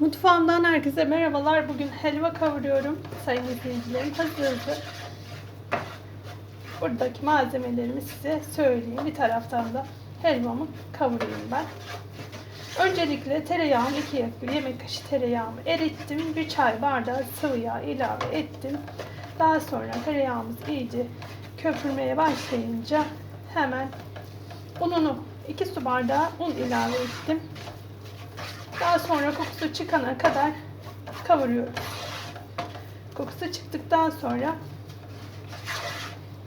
Mutfağımdan herkese merhabalar. Bugün helva kavuruyorum. Sayın izleyicilerim hazır hazır. Buradaki malzemelerimi size söyleyeyim. Bir taraftan da helvamı kavurayım ben. Öncelikle tereyağımı 2 yemek kaşığı tereyağımı erittim. Bir çay bardağı sıvı yağ ilave ettim. Daha sonra tereyağımız iyice köpürmeye başlayınca hemen ununu 2 su bardağı un ilave ettim. Daha sonra kokusu çıkana kadar kavuruyoruz. Kokusu çıktıktan sonra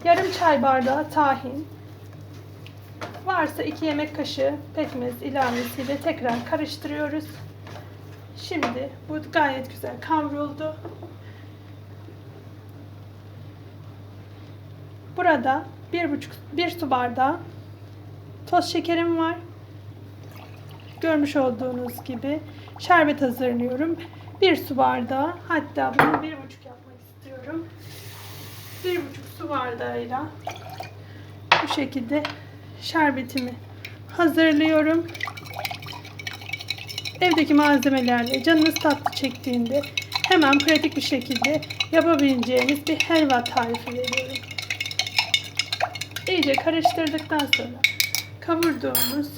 yarım çay bardağı tahin, varsa 2 yemek kaşığı pekmez ilavesiyle tekrar karıştırıyoruz. Şimdi bu gayet güzel kavruldu. Burada bir buçuk bir su bardağı toz şekerim var. Görmüş olduğunuz gibi şerbet hazırlıyorum. Bir su bardağı hatta bunu bir buçuk yapmak istiyorum. Bir buçuk su bardağıyla bu şekilde şerbetimi hazırlıyorum. Evdeki malzemelerle canınız tatlı çektiğinde hemen pratik bir şekilde yapabileceğiniz bir helva tarifi veriyorum. İyice karıştırdıktan sonra kavurduğumuz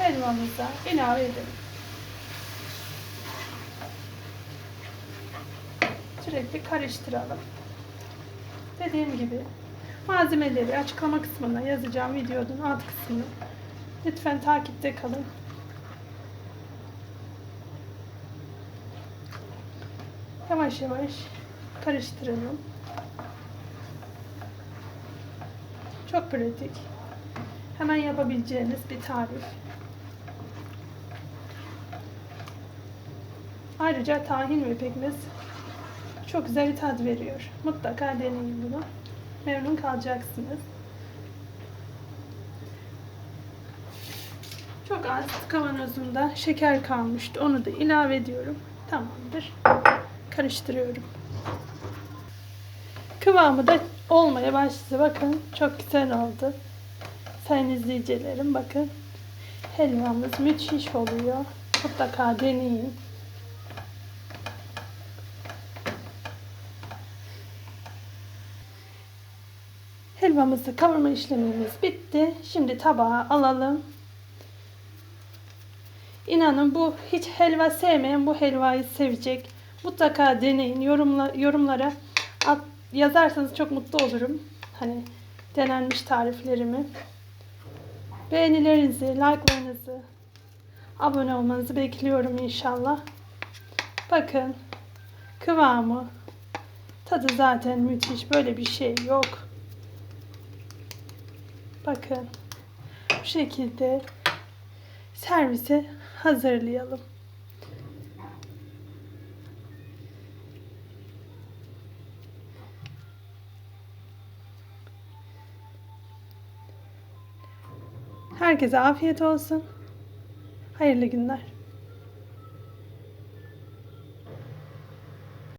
helvamıza ilave edelim. Sürekli karıştıralım. Dediğim gibi malzemeleri açıklama kısmına yazacağım videonun alt kısmını. Lütfen takipte kalın. Yavaş yavaş karıştıralım. Çok pratik. Hemen yapabileceğiniz bir tarif. Ayrıca tahin ve pekmez çok güzel bir tat veriyor. Mutlaka deneyin bunu. Memnun kalacaksınız. Çok az kavanozumda şeker kalmıştı. Onu da ilave ediyorum. Tamamdır. Karıştırıyorum. Kıvamı da olmaya başladı. Bakın çok güzel oldu. Sayın izleyicilerim bakın. Helvamız müthiş oluyor. Mutlaka deneyin. Helvamızı kavurma işlemimiz bitti. Şimdi tabağa alalım. İnanın bu hiç helva sevmeyen bu helvayı sevecek. Mutlaka deneyin. Yorumla, yorumlara at, yazarsanız çok mutlu olurum. Hani denenmiş tariflerimi. Beğenilerinizi, like'larınızı, abone olmanızı bekliyorum inşallah. Bakın kıvamı, tadı zaten müthiş. Böyle bir şey yok. Bakın bu şekilde servise hazırlayalım. Herkese afiyet olsun. Hayırlı günler.